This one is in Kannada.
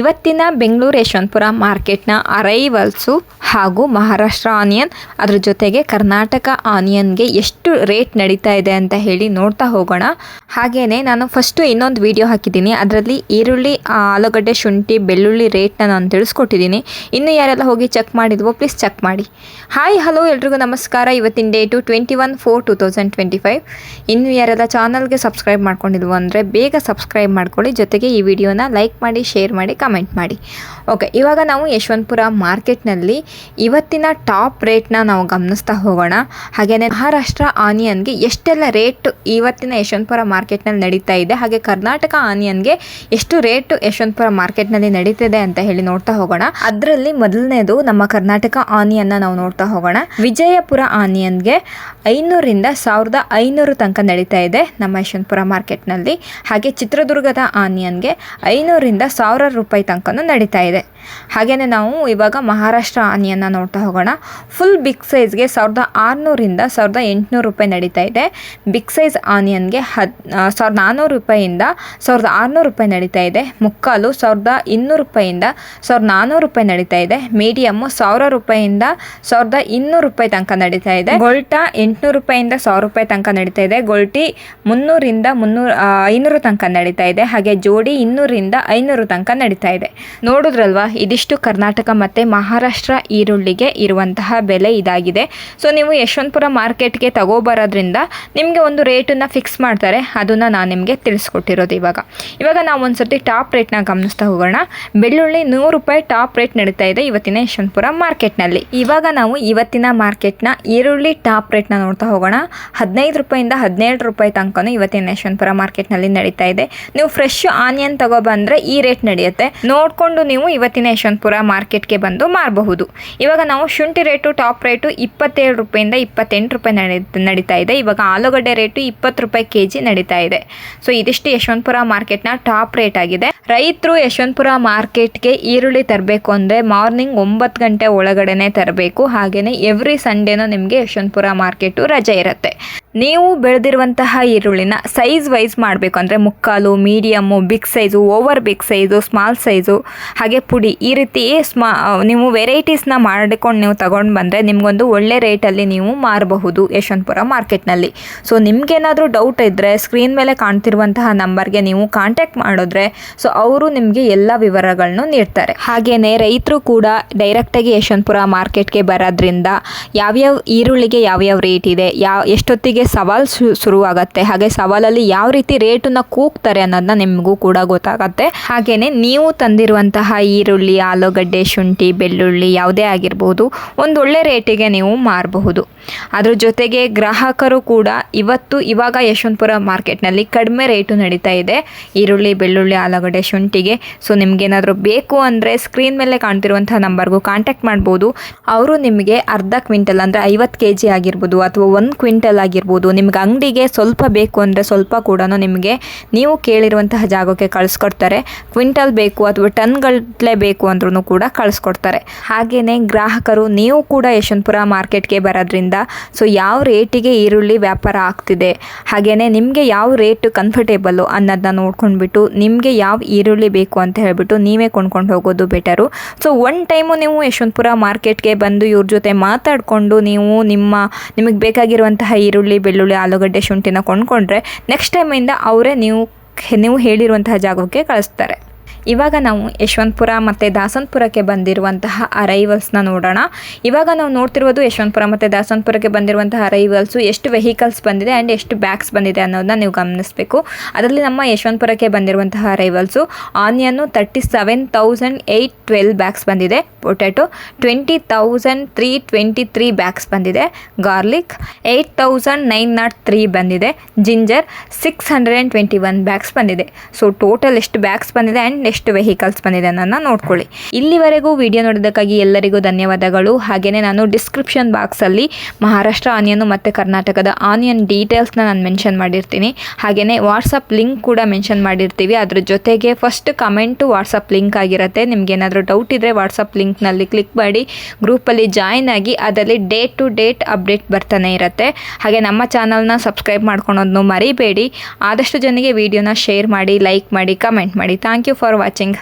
ಇವತ್ತಿನ ಬೆಂಗಳೂರು ಯಶವಂತಪುರ ಮಾರ್ಕೆಟ್ನ ಅರೈವಲ್ಸು ಹಾಗೂ ಮಹಾರಾಷ್ಟ್ರ ಆನಿಯನ್, ಅದ್ರ ಜೊತೆಗೆ ಕರ್ನಾಟಕ ಆನಿಯನ್ಗೆ ಎಷ್ಟು ರೇಟ್ ನಡೀತಾ ಇದೆ ಅಂತ ಹೇಳಿ ನೋಡ್ತಾ ಹೋಗೋಣ. ಹಾಗೆಯೇ ನಾನು ಫಸ್ಟು ಇನ್ನೊಂದು ವಿಡಿಯೋ ಹಾಕಿದ್ದೀನಿ. ಅದರಲ್ಲಿ ಈರುಳ್ಳಿ ಆಲೂಗಡ್ಡೆ, ಶುಂಠಿ, ಬೆಳ್ಳುಳ್ಳಿ ರೇಟ್ನ ನಾನು ತಿಳಿಸ್ಕೊಟ್ಟಿದ್ದೀನಿ. ಇನ್ನು ಯಾರೆಲ್ಲ ಹೋಗಿ ಚೆಕ್ ಮಾಡಿದ್ವೋ ಪ್ಲೀಸ್ ಚೆಕ್ ಮಾಡಿ. ಹಾಯ್, ಹಲೋ, ಎಲ್ರಿಗೂ ನಮಸ್ಕಾರ. ಇವತ್ತಿನ date twenty one four two thousand twenty five. ಇನ್ನು ಯಾರೆಲ್ಲ ಚಾನಲ್ಗೆ ಸಬ್ಸ್ಕ್ರೈಬ್ ಮಾಡ್ಕೊಂಡಿದ್ವು ಅಂದರೆ ಬೇಗ ಸಬ್ಸ್ಕ್ರೈಬ್ ಮಾಡ್ಕೊಳ್ಳಿ. ಜೊತೆಗೆ ಈ ವಿಡಿಯೋನ ಲೈಕ್ ಮಾಡಿ, ಶೇರ್ ಮಾಡಿ. ಕಮೆಂಟ್ ಮಾಡಿ. ಓಕೆ ಇವಾಗ ನಾವು ಯಶವಂತಪುರ ಮಾರ್ಕೆಟ್ನಲ್ಲಿ ಇವತ್ತಿನ ಟಾಪ್ ರೇಟ್ನ ನಾವು ಗಮನಿಸ್ತಾ ಹೋಗೋಣ. ಹಾಗೆಯೇ ಮಹಾರಾಷ್ಟ್ರ ಆನಿಯನ್ಗೆ ಎಷ್ಟೆಲ್ಲ ರೇಟ್ ಇವತ್ತಿನ ಯಶವಂತಪುರ ಮಾರ್ಕೆಟ್ನಲ್ಲಿ ನಡೀತಾ ಇದೆ, ಹಾಗೆ ಕರ್ನಾಟಕ ಆನಿಯನ್ಗೆ ಎಷ್ಟು ರೇಟ್ ಯಶವಂತಪುರ ಮಾರ್ಕೆಟ್ನಲ್ಲಿ ನಡೀತಿದೆ ಅಂತ ಹೇಳಿ ನೋಡ್ತಾ ಹೋಗೋಣ. ಅದರಲ್ಲಿ ಮೊದಲನೇದು ನಮ್ಮ ಕರ್ನಾಟಕ ಆನಿಯನ್ನ ನಾವು ನೋಡ್ತಾ ಹೋಗೋಣ. ವಿಜಯಪುರ ಆನಿಯನ್ಗೆ ಐನೂರಿಂದ ಸಾವಿರದ ಐನೂರು ತನಕ ನಡೀತಾ ಇದೆ ನಮ್ಮ ಯಶವಂತಪುರ ಮಾರ್ಕೆಟ್ನಲ್ಲಿ. ಹಾಗೆ ಚಿತ್ರದುರ್ಗದ ಆನಿಯನ್ಗೆ ಐನೂರಿಂದ ಸಾವಿರ ರೂಪಾಯಿ ತನಕನೂ ನಡೀತಾ ಇದೆ. ಹಾಗೆಯೇ ನಾವು ಇವಾಗ ಮಹಾರಾಷ್ಟ್ರ ಆನಿಯನ್ನು ನೋಡ್ತಾ ಹೋಗೋಣ. ಫುಲ್ ಬಿಗ್ ಸೈಜ್ಗೆ ಸಾವಿರದ ಆರುನೂರಿಂದ ಸಾವಿರದ ಎಂಟುನೂರು ರೂಪಾಯಿ ನಡೀತಾ ಇದೆ. ಬಿಗ್ ಸೈಜ್ ಆನಿಯನ್ಗೆ ಹದ್ ಸಾವಿರದ ನಾನ್ನೂರು ರೂಪಾಯಿಯಿಂದ ಸಾವಿರದ ಆರುನೂರು ರೂಪಾಯಿ ನಡೀತಾ ಇದೆ. ಮುಕ್ಕಾಲು ಸಾವಿರದ ಇನ್ನೂರು ರೂಪಾಯಿಯಿಂದ ಸಾವಿರದ ನಾನ್ನೂರು ರೂಪಾಯಿ ನಡೀತಾ ಇದೆ. ಮೀಡಿಯಮ್ಮು ಸಾವಿರ ರೂಪಾಯಿಯಿಂದ ಸಾವಿರದ ಇನ್ನೂರು ರೂಪಾಯಿ ತನಕ ನಡೀತಾ ಇದೆ. ಗೊಲ್ಟಾ ಎಂಟುನೂರು ರೂಪಾಯಿಯಿಂದ ಸಾವಿರ ರೂಪಾಯಿ ತನಕ ನಡೀತಾ ಇದೆ. ಗೊಲ್ಟಿ ಮುನ್ನೂರಿಂದ ಮುನ್ನೂರು ಐನೂರು ತನಕ ನಡೀತಾ ಇದೆ. ಹಾಗೆ ಜೋಡಿ ಇನ್ನೂರಿಂದ ಐನೂರು ತನಕ ನಡೀತಾ ಇದೆ. ನೋಡಿದ್ರಲ್ವಾ, ಇದಿಷ್ಟು ಕರ್ನಾಟಕ ಮತ್ತು ಮಹಾರಾಷ್ಟ್ರ ಈರುಳ್ಳಿಗೆ ಇರುವಂತಹ ಬೆಲೆ ಇದಾಗಿದೆ. ಸೊ ನೀವು ಯಶವಂತಪುರ ಮಾರ್ಕೆಟ್ಗೆ ತಗೋಬರೋದ್ರಿಂದ ನಿಮಗೆ ಒಂದು ರೇಟನ್ನು ಫಿಕ್ಸ್ ಮಾಡ್ತಾರೆ. ಅದನ್ನು ನಾನು ನಿಮಗೆ ತಿಳಿಸ್ಕೊಟ್ಟಿರೋದು ಇವಾಗ. ಇವಾಗ ನಾವು ಒಂದ್ಸತಿ ಟಾಪ್ ರೇಟ್ನ ಗಮನಿಸ್ತಾ ಹೋಗೋಣ. ಬೆಳ್ಳುಳ್ಳಿ ನೂರು ರೂಪಾಯಿ ಟಾಪ್ ರೇಟ್ ನಡೀತಾ ಇದೆ ಇವತ್ತಿನ ಯಶವಂತಪುರ ಮಾರ್ಕೆಟ್ನಲ್ಲಿ. ಇವಾಗ ನಾವು ಇವತ್ತಿನ ಮಾರ್ಕೆಟ್ನ ಈರುಳ್ಳಿ ಟಾಪ್ ರೇಟ್ನ ನೋಡ್ತಾ ಹೋಗೋಣ. ಹದಿನೈದು ರೂಪಾಯಿಂದ ಹದಿನೇಳು ರೂಪಾಯಿ ತನಕನೂ ಇವತ್ತಿನ ಯಶವಂತಪುರ ಮಾರ್ಕೆಟ್ನಲ್ಲಿ ನಡೀತಾ ಇದೆ. ನೀವು ಫ್ರೆಶ್ ಆನಿಯನ್ ತಗೊಬಂದ್ರೆ ಈ ರೇಟ್ ನಡೆಯುತ್ತೆ. ನೋಡಿಕೊಂಡು ನೀವು ಇವತ್ತಿನ ಯಶವಂತಪುರ ಮಾರ್ಕೆಟ್ಗೆ ಬಂದು ಮಾರಬಹುದು. ಇವಾಗ ನಾವು ಶುಂಠಿ ರೇಟು, ಟಾಪ್ ರೇಟು ಇಪ್ಪತ್ತೇಳು ರೂಪಾಯಿಂದ ಇಪ್ಪತ್ತೆಂಟು ರೂಪಾಯಿ ನಡಿ, ನಡೀತಾ ಇದೆ. ಇವಾಗ ಆಲೂಗಡ್ಡೆ ರೇಟು ಇಪ್ಪತ್ತು ರೂಪಾಯಿ ಕೆ ಜಿ ನಡೀತಾ ಇದೆ. ಸೊ, ಇದಿಷ್ಟು ಯಶವಂತಪುರ ಮಾರ್ಕೆಟ್ನ ಟಾಪ್ ರೇಟ್ ಆಗಿದೆ. ರೈತರು ಯಶವಂತಪುರ ಮಾರ್ಕೆಟ್ಗೆ ಈರುಳ್ಳಿ ತರಬೇಕು ಅಂದರೆ ಮಾರ್ನಿಂಗ್ ಒಂಬತ್ತು ಗಂಟೆ ಒಳಗಡೆನೆ ತರಬೇಕು. ಹಾಗೆಯೇ ಎವ್ರಿ ಸಂಡೇನೂ ನಿಮಗೆ ಯಶವಂತಪುರ ಮಾರ್ಕೆಟು ರಜೆ ಇರುತ್ತೆ. ನೀವು ಬೆಳೆದಿರುವಂತಹ ಈರುಳ್ಳಿನ ಸೈಜ್ ವೈಸ್ ಮಾಡಬೇಕು. ಅಂದರೆ ಮುಕ್ಕಾಲು medium big size over big size small size ಹಾಗೆ ಪುಡಿ. ಈ ರೀತಿ ಸ್ಮಾ ನೀವು ವೆರೈಟೀಸ್ನ ಮಾಡಿಕೊಂಡು ನೀವು ತಗೊಂಡು ಬಂದರೆ ನಿಮಗೊಂದು ಒಳ್ಳೆ ರೇಟಲ್ಲಿ ನೀವು ಮಾರಬಹುದು ಯಶವಂತಪುರ ಮಾರ್ಕೆಟ್ನಲ್ಲಿ ಸೊ ನಿಮಗೇನಾದರೂ ಡೌಟ್ ಇದ್ದರೆ ಸ್ಕ್ರೀನ್ ಮೇಲೆ ಕಾಣ್ತಿರುವಂತಹ ನಂಬರ್ಗೆ ನೀವು ಕಾಂಟ್ಯಾಕ್ಟ್ ಮಾಡಿದ್ರೆ ಸೊ ಅವರು ನಿಮಗೆ ಎಲ್ಲ ವಿವರಗಳನ್ನು ನೀಡ್ತಾರೆ. ಹಾಗೆಯೇ ರೈತರು ಕೂಡ ಡೈರೆಕ್ಟಾಗಿ ಯಶವಂತಪುರ ಮಾರ್ಕೆಟ್ಗೆ ಬರೋದ್ರಿಂದ ಯಾವ್ಯಾವ ಈರುಳ್ಳಿಗೆ ಯಾವ್ಯಾವ ರೇಟ್ ಇದೆ ಯಾವ ಎಷ್ಟೊತ್ತಿಗೆ ಸವಾಲು ಶು, ಶುರುವಾಗತ್ತೆ. ಹಾಗೆ ಸವಾಲಲ್ಲಿ ಯಾವ ರೀತಿ ರೇಟನ್ನ ಕೂಗ್ತಾರೆ ಅನ್ನೋದನ್ನ ನಿಮಗೂ ಕೂಡ ಗೊತ್ತಾಗತ್ತೆ. ಹಾಗೆಯೇ ನೀವು ತಂದಿರುವಂತಹ ಈರುಳ್ಳಿ, ಆಲೂಗಡ್ಡೆ, ಶುಂಠಿ, ಬೆಳ್ಳುಳ್ಳಿ ಯಾವುದೇ ಆಗಿರ್ಬೋದು ಒಂದು ಒಳ್ಳೆ ರೇಟಿಗೆ ನೀವು ಮಾರಬಹುದು. ಅದ್ರ ಜೊತೆಗೆ ಗ್ರಾಹಕರು ಕೂಡ ಇವತ್ತು ಇವಾಗ ಯಶವಂತಪುರ ಮಾರ್ಕೆಟ್ನಲ್ಲಿ ಕಡಿಮೆ ರೇಟು ನಡೀತಾ ಇದೆ ಈರುಳ್ಳಿ, ಬೆಳ್ಳುಳ್ಳಿ, ಆಲೂಗಡ್ಡೆ, ಶುಂಠಿಗೆ. ಸೊ, ನಿಮ್ಗೇನಾದರೂ ಬೇಕು ಅಂದರೆ ಸ್ಕ್ರೀನ್ ಮೇಲೆ ಕಾಣ್ತಿರುವಂತಹ ನಂಬರ್ಗೂ ಕಾಂಟ್ಯಾಕ್ಟ್ ಮಾಡ್ಬೋದು. ಅವರು ನಿಮಗೆ ಅರ್ಧ ಕ್ವಿಂಟಲ್ ಅಂದರೆ ಐವತ್ತು ಕೆ ಜಿ ಆಗಿರ್ಬೋದು ಅಥವಾ ಒಂದು ಕ್ವಿಂಟಲ್ ಆಗಿರ್ಬೋದು ನಿಮ್ಗೆ ಅಂಗಡಿಗೆ ಸ್ವಲ್ಪ ಬೇಕು ಅಂದರೆ ಸ್ವಲ್ಪ ಕೂಡ ನಿಮಗೆ ನೀವು ಕೇಳಿರುವಂತಹ ಜಾಗಕ್ಕೆ ಕಳಿಸ್ಕೊಡ್ತಾರೆ. ಕ್ವಿಂಟಲ್ ಬೇಕು ಅಥವಾ ಟನ್ಗಟ್ಟಲೆ ಬೇಕು ಅಂದ್ರೂ ಕೂಡ ಕಳಿಸ್ಕೊಡ್ತಾರೆ. ಹಾಗೆಯೇ ಗ್ರಾಹಕರು, ನೀವು ಕೂಡ ಯಶವಂತಪುರ ಮಾರ್ಕೆಟ್ಗೆ ಬರೋದ್ರಿಂದ ಸೊ ಯಾವ ರೇಟಿಗೆ ಈರುಳ್ಳಿ ವ್ಯಾಪಾರ ಆಗ್ತಿದೆ ಹಾಗೆಯೇ ನಿಮಗೆ ಯಾವ ರೇಟ್ ಕಂಫರ್ಟೇಬಲ್ಲು ಅನ್ನೋದನ್ನ ನೋಡ್ಕೊಂಡ್ಬಿಟ್ಟು, ನಿಮಗೆ ಯಾವ ಈರುಳ್ಳಿ ಬೇಕು ಅಂತ ಹೇಳಿಬಿಟ್ಟು ನೀವೇ ಕೊಂಡ್ಕೊಂಡು ಹೋಗೋದು ಬೆಟರು ಸೊ ಒನ್ ಟೈಮು ನೀವು ಯಶವಂತಪುರ ಮಾರ್ಕೆಟ್ಗೆ ಬಂದು ಇವ್ರ ಜೊತೆ ಮಾತಾಡಿಕೊಂಡು ನೀವು ನಿಮ್ಮ, ನಿಮಗೆ ಬೇಕಾಗಿರುವಂತಹ ಈರುಳ್ಳಿ ಬೆಳ್ಳುಳ್ಳಿ ಆಲೂಗಡ್ಡೆ ಶುಂಠಿನ ಕೊಂಡ್ಕೊಂಡ್ರೆ ನೆಕ್ಸ್ಟ್ ಟೈಮಿಂದ ಅವರೇ ನೀವು ನೀವು ಹೇಳಿರುವಂತಹ ಜಾಗಕ್ಕೆ ಕಳಿಸ್ತಾರೆ. ಇವಾಗ ನಾವು ಯಶವಂತಪುರ ಮತ್ತು ದಾಸನಪುರಕ್ಕೆ ಬಂದಿರುವಂತಹ ಅರೈವಲ್ಸ್ನ ನೋಡೋಣ. ಇವಾಗ ನಾವು ನೋಡ್ತಿರೋದು ಯಶವಂತಪುರ ಮತ್ತು ದಾಸನಪುರಕ್ಕೆ ಬಂದಿರುವಂತಹ ಅರೈವಲ್ಸು ಎಷ್ಟು ವೆಹಿಕಲ್ಸ್ ಬಂದಿದೆ ಆ್ಯಂಡ್ ಎಷ್ಟು ಬ್ಯಾಗ್ಸ್ ಬಂದಿದೆ ಅನ್ನೋದನ್ನ ನೀವು ಗಮನಿಸಬೇಕು. ಅದರಲ್ಲಿ ನಮ್ಮ ಯಶವಂತಪುರಕ್ಕೆ ಬಂದಿರುವಂತಹ arrivals onion thirty seven thousand eight twelve bags ಬಂದಿದೆ. Potato twenty thousand three twenty three bags ಬಂದಿದೆ. Garlic eight thousand nine naught three ಬಂದಿದೆ. Ginger six hundred and twenty one bags ಬಂದಿದೆ. ಸೊ ಟೋಟಲ್ ಎಷ್ಟು ಬ್ಯಾಗ್ಸ್ ಬಂದಿದೆ ಆ್ಯಂಡ್ ಎಷ್ಟು ವೆಹಿಕಲ್ಸ್ ಬಂದಿದೆ ಅನ್ನೋದನ್ನ ನೋಡ್ಕೊಳ್ಳಿ. ಇಲ್ಲಿವರೆಗೂ ವಿಡಿಯೋ ನೋಡಿದ್ದಕ್ಕಾಗಿ ಎಲ್ಲರಿಗೂ ಧನ್ಯವಾದಗಳು. ಹಾಗೆಯೇ ನಾನು ಡಿಸ್ಕ್ರಿಪ್ಷನ್ ಬಾಕ್ಸಲ್ಲಿ ಮಹಾರಾಷ್ಟ್ರ ಆನಿಯನ್ ಮತ್ತು ಕರ್ನಾಟಕದ ಆನಿಯನ್ ಡೀಟೇಲ್ಸ್ನ ನಾನು ಮೆನ್ಷನ್ ಮಾಡಿರ್ತೀನಿ. ಹಾಗೆಯೇ ವಾಟ್ಸಪ್ ಲಿಂಕ್ ಕೂಡ ಮೆನ್ಷನ್ ಮಾಡಿರ್ತೀವಿ. ಅದ್ರ ಜೊತೆಗೆ ಫಸ್ಟ್ ಕಮೆಂಟು ವಾಟ್ಸಪ್ ಲಿಂಕ್ ಆಗಿರುತ್ತೆ. ನಿಮ್ಗೆ ಏನಾದರೂ ಡೌಟ್ ಇದ್ದರೆ ವಾಟ್ಸಪ್ ಲಿಂಕ್ನಲ್ಲಿ ಕ್ಲಿಕ್ ಮಾಡಿ ಗ್ರೂಪಲ್ಲಿ ಜಾಯ್ನ್ ಆಗಿ ಅದರಲ್ಲಿ ಡೇಟ್ ಟು ಡೇಟ್ ಅಪ್ಡೇಟ್ ಬರ್ತಾನೆ ಇರುತ್ತೆ. ಹಾಗೆ ನಮ್ಮ ಚಾನಲ್ನ ಸಬ್ಸ್ಕ್ರೈಬ್ ಮಾಡ್ಕೊಳೋದನ್ನು ಮರಿಬೇಡಿ. ಆದಷ್ಟು ಜನರಿಗೆ ವಿಡಿಯೋನ ಶೇರ್ ಮಾಡಿ ಲೈಕ್ ಮಾಡಿ ಕಮೆಂಟ್ ಮಾಡಿ. Thank you for watching